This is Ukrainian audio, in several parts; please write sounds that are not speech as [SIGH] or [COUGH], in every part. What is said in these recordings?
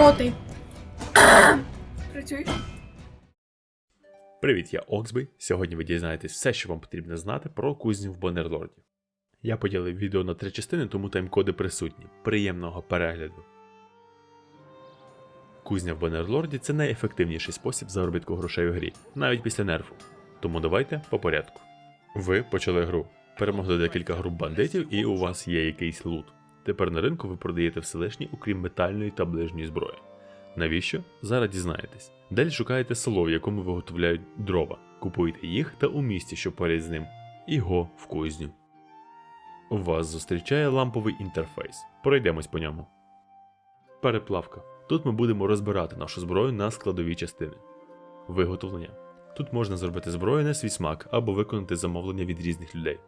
Сотий. [COUGHS] Працюй. Привіт, я Оксбей. Сьогодні ви дізнаєтесь все, що вам потрібно знати про кузню в Боннерлорді. Я поділив відео на три частини, тому таймкоди присутні. Приємного перегляду. Кузня в Боннерлорді це найефективніший спосіб заробітку грошей у грі, навіть після нерфу. Тому давайте по порядку. Ви почали гру. Перемогли декілька груп бандитів, і у вас є якийсь лут. Тепер на ринку ви продаєте все лишнє, окрім метальної та ближньої зброї. Навіщо? Зараз дізнаєтесь. Далі шукаєте село, в якому виготовляють дрова. Купуєте їх та у місті, що поряд з ним, і го в кузню. Вас зустрічає ламповий інтерфейс. Пройдемось по ньому. Переплавка. Тут ми будемо розбирати нашу зброю на складові частини. Виготовлення. Тут можна зробити зброю на свій смак або виконати замовлення від різних людей.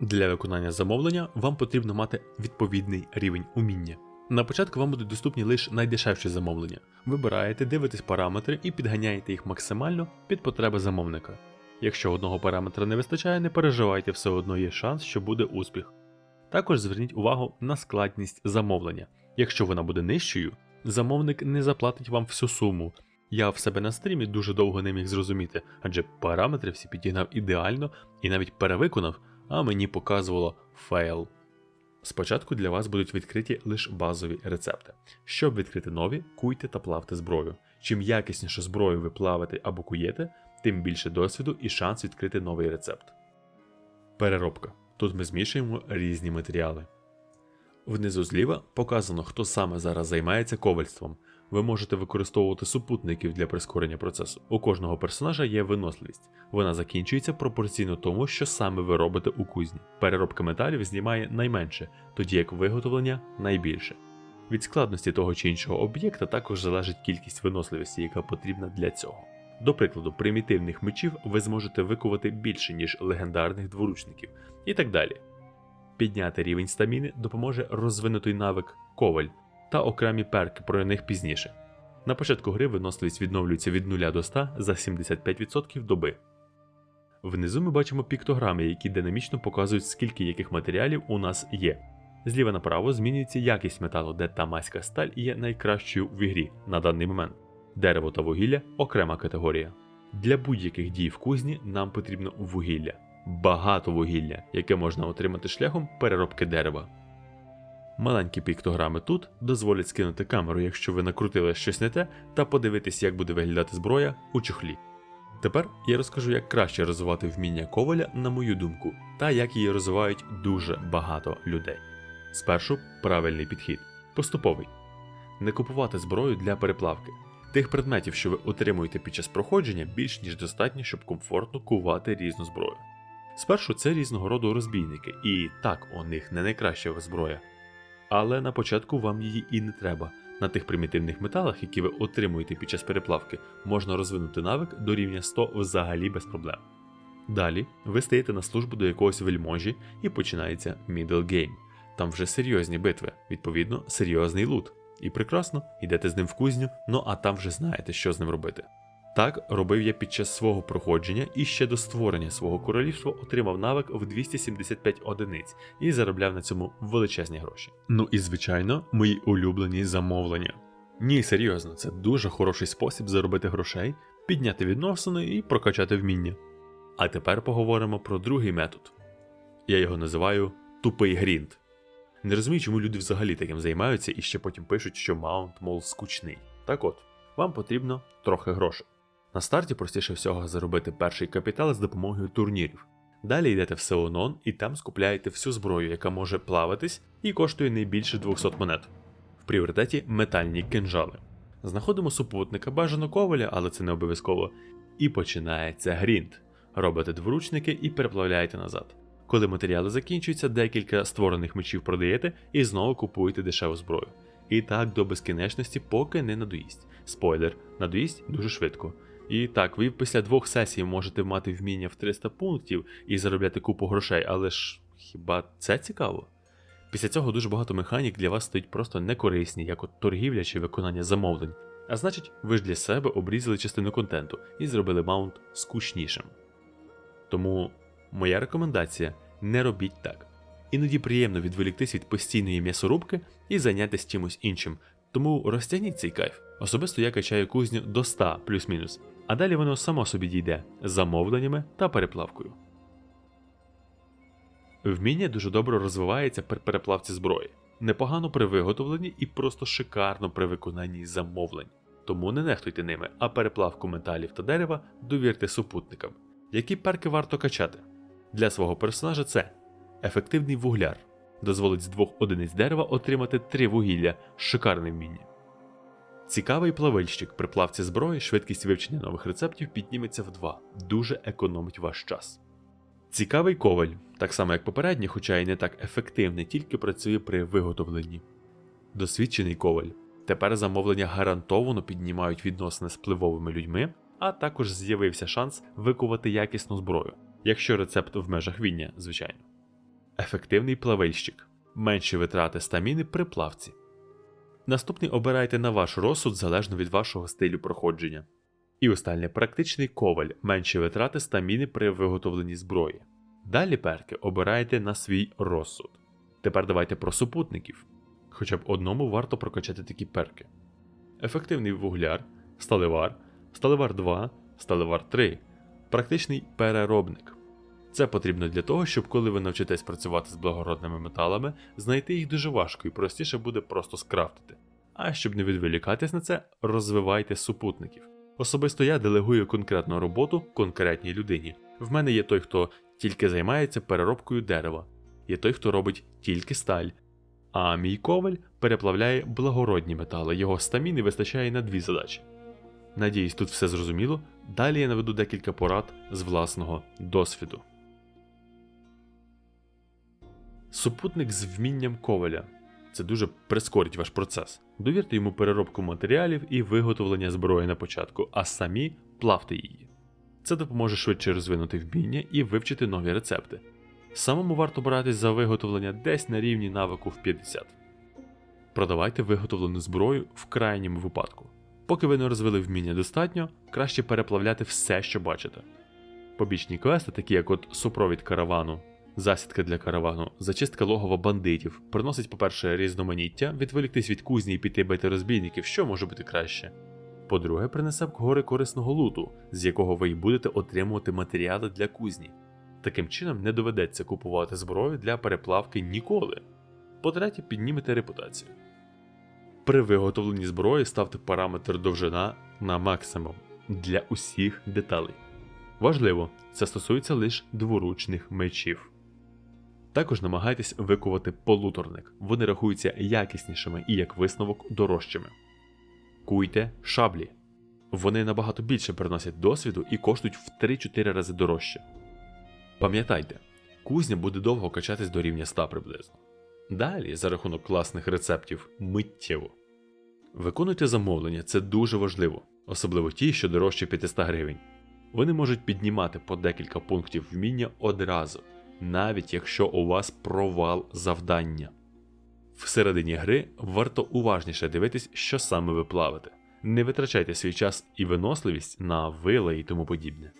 Для виконання замовлення вам потрібно мати відповідний рівень уміння. На початку вам будуть доступні лише найдешевші замовлення. Вибираєте, дивитесь параметри і підганяєте їх максимально під потреби замовника. Якщо одного параметра не вистачає, не переживайте, все одно є шанс, що буде успіх. Також зверніть увагу на складність замовлення. Якщо вона буде нижчою, замовник не заплатить вам всю суму. Я в себе на стрімі дуже довго не міг зрозуміти, адже параметри всі підігнав ідеально і навіть перевиконав, а мені показувало фейл. Спочатку для вас будуть відкриті лише базові рецепти. Щоб відкрити нові, куйте та плавте зброю. Чим якісніше зброю ви плавите або куєте, тим більше досвіду і шанс відкрити новий рецепт. Переробка. Тут ми змішуємо різні матеріали. Внизу зліва показано, хто саме зараз займається ковальством. Ви можете використовувати супутників для прискорення процесу. У кожного персонажа є виносливість. Вона закінчується пропорційно тому, що саме ви робите у кузні. Переробка металів знімає найменше, тоді як виготовлення найбільше. Від складності того чи іншого об'єкта також залежить кількість виносливості, яка потрібна для цього. До прикладу, примітивних мечів ви зможете викувати більше, ніж легендарних дворучників, і так далі. Підняти рівень стаміни допоможе розвинутий навик коваль та окремі перки про них пізніше. На початку гри виносливість відновлюється від 0 до 100 за 75% доби. Внизу ми бачимо піктограми, які динамічно показують, скільки яких матеріалів у нас є. Зліва направо змінюється якість металу, де тамаська сталь є найкращою в ігрі на даний момент. Дерево та вугілля окрема категорія. Для будь-яких дій в кузні нам потрібно вугілля, багато вугілля, яке можна отримати шляхом переробки дерева. Маленькі піктограми тут дозволять скинути камеру, якщо ви накрутили щось не те, та подивитись, як буде виглядати зброя у чохлі. Тепер я розкажу, як краще розвивати вміння коваля, на мою думку, та як її розвивають дуже багато людей. Спершу правильний підхід, поступовий. Не купувати зброю для переплавки. Тих предметів, що ви отримуєте під час проходження, більш ніж достатньо, щоб комфортно кувати різну зброю. Спершу це різного роду розбійники, і так, у них не найкраща зброя. Але на початку вам її і не треба. На тих примітивних металах, які ви отримуєте під час переплавки, можна розвинути навик до рівня 100 взагалі без проблем. Далі ви стаєте на службу до якогось вельможі і починається middle game. Там вже серйозні битви, відповідно, серйозний лут. І прекрасно, йдете з ним в кузню, ну а там вже знаєте, що з ним робити. Так робив я під час свого проходження і ще до створення свого королівства отримав навик в 275 одиниць і заробляв на цьому величезні гроші. Ну і звичайно, мої улюблені замовлення. Ні, серйозно, це дуже хороший спосіб заробити грошей, підняти відносини і прокачати вміння. А тепер поговоримо про другий метод. Я його називаю тупий грінт. Не розумію, чому люди взагалі таким займаються і ще потім пишуть, що маунт, мол, скучний. Так от, вам потрібно трохи грошей. На старті простіше всього заробити перший капітал з допомогою турнірів. Далі йдете в Сеонон і там скупляєте всю зброю, яка може плаватись і коштує не більше 200 монет. В пріоритеті метальні кинжали. Знаходимо супутника бажано коваля, але це не обов'язково. І починається грінт. Робите дворучники і переплавляєте назад. Коли матеріали закінчуються, декілька створених мечів продаєте і знову купуєте дешеву зброю. І так до безкінечності, поки не надоїсть. Спойлер, надоїсть дуже швидко. І так, ви після двох сесій можете мати вміння в 300 пунктів і заробляти купу грошей, але ж хіба це цікаво? Після цього дуже багато механік для вас стоять просто некорисні, як от торгівля чи виконання замовлень. А значить, ви ж для себе обрізали частину контенту і зробили маунт скучнішим. Тому моя рекомендація не робіть так. Іноді приємно відволіктись від постійної м'ясорубки і зайнятися чимось іншим, Тому розтягніть цей кайф. Особисто я качаю кузню до 100 плюс-мінус, а далі воно само собі дійде з замовленнями та переплавкою. Вміння дуже добре розвивається при переплавці зброї, непогано при виготовленні і просто шикарно при виконанні замовлень. Тому не нехтуйте ними, а переплавку металів та дерева довірте супутникам. Які перки варто качати? Для свого персонажа це ефективний вугляр, дозволить з двох одиниць дерева отримати три вугілля, шикарне вміння. Цікавий плавильщик при плавці зброї, швидкість вивчення нових рецептів підніметься в 2, дуже економить ваш час. Цікавий коваль, так само як попередній, хоча й не так ефективний, тільки працює при виготовленні. Досвідчений коваль. Тепер замовлення гарантовано піднімають відносини з впливовими людьми, а також з'явився шанс викувати якісну зброю, якщо рецепт в межах віння, звичайно. Ефективний плавильщик. Менші витрати стаміни при плавці. Наступний обирайте на ваш розсуд залежно від вашого стилю проходження. І останнє практичний коваль, менші витрати стаміни при виготовленні зброї. Далі перки обирайте на свій розсуд. Тепер давайте про супутників. Хоча б одному варто прокачати такі перки. Ефективний вугляр, сталевар, сталевар 2, сталевар 3, практичний переробник. Це потрібно для того, щоб коли ви навчитесь працювати з благородними металами, знайти їх дуже важко і простіше буде просто скрафтити. А щоб не відволікатись на це, розвивайте супутників. Особисто я делегую конкретну роботу конкретній людині. В мене є той, хто тільки займається переробкою дерева, є той, хто робить тільки сталь. А мій коваль переплавляє благородні метали, його стаміни вистачає на дві задачі. Надіюсь, тут все зрозуміло. Далі я наведу декілька порад з власного досвіду. Супутник з вмінням коваля. Це дуже прискорить ваш процес. Довірте йому переробку матеріалів і виготовлення зброї на початку, а самі плавте її. Це допоможе швидше розвинути вміння і вивчити нові рецепти. Самому варто братись за виготовлення десь на рівні навику в 50. Продавайте виготовлену зброю в крайньому випадку. Поки ви не розвили вміння достатньо, краще переплавляти все, що бачите. Побічні квести, такі як от супровід каравану, засідка для каравану, зачистка логова бандитів, приносить, по-перше, різноманіття, відволіктись від кузні і піти бити розбійників, що може бути краще. По-друге, принесе в гори корисного луту, з якого ви й будете отримувати матеріали для кузні. Таким чином не доведеться купувати зброю для переплавки ніколи. По-третє, піднімете репутацію. При виготовленні зброї ставте параметр довжина на максимум для усіх деталей. Важливо, це стосується лише дворучних мечів. Також намагайтесь викувати полуторник, вони рахуються якіснішими і як висновок дорожчими. Куйте шаблі. Вони набагато більше приносять досвіду і коштують в 3-4 рази дорожче. Пам'ятайте, кузня буде довго качатись до рівня 100 приблизно. Далі, за рахунок класних рецептів, миттєво. Виконуйте замовлення, це дуже важливо, особливо ті, що дорожче 500 гривень. Вони можуть піднімати по декілька пунктів вміння одразу, навіть якщо у вас провал завдання. Всередині гри варто уважніше дивитись, що саме ви плавите. Не витрачайте свій час і виносливість на вила і тому подібне.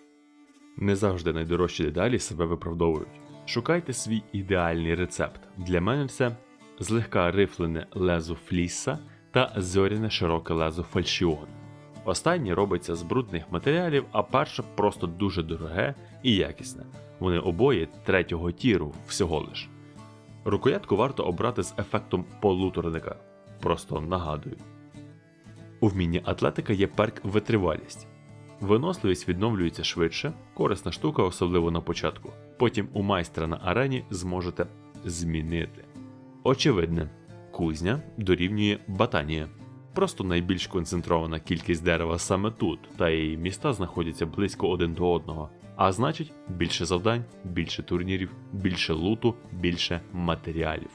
Не завжди найдорожчі деталі себе виправдовують. Шукайте свій ідеальний рецепт. Для мене це злегка рифлене лезо фліса та зоряне широке лезо фальшіон. Останнє робиться з брудних матеріалів, а перше просто дуже дороге і якісне. Вони обоє третього тіру всього лиш. Рукоятку варто обрати з ефектом полуторника. Просто нагадую. У вмінні атлетика є перк витривалість. Виносливість відновлюється швидше, корисна штука, особливо на початку. Потім у майстра на арені зможете змінити. Очевидне, кузня дорівнює батанія. Просто найбільш концентрована кількість дерева саме тут, та і міста знаходяться близько один до одного. А значить, більше завдань, більше турнірів, більше луту, більше матеріалів.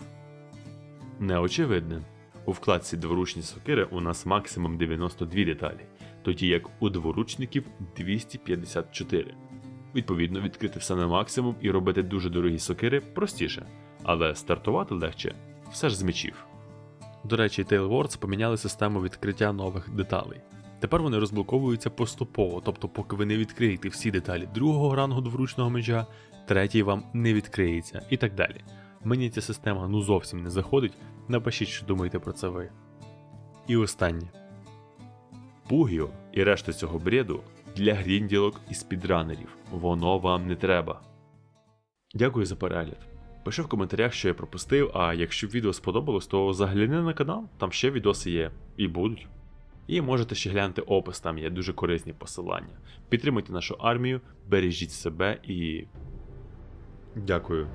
Неочевидне. У вкладці дворучні сокири у нас максимум 92 деталі, тоді як у дворучників 254. Відповідно, відкрити все на максимум і робити дуже дорогі сокири простіше, але стартувати легше все ж з мечів. До речі, Tailwords поміняли систему відкриття нових деталей. Тепер вони розблоковуються поступово, тобто, поки ви не відкриєте всі деталі другого рангу дворучного меча, третій вам не відкриється і так далі. Мені ця система ну зовсім не заходить. Напишіть, що думаєте про це ви. І останнє. Пугіо і решта цього бреду для грінділок і спідранерів. Воно вам не треба. Дякую за перегляд. Пиши в коментарях, що я пропустив, а якщо відео сподобалось, то загляни на канал, там ще відоси є і будуть. І можете ще глянути опис, там є дуже корисні посилання. Підтримуйте нашу армію, бережіть себе і. Дякую.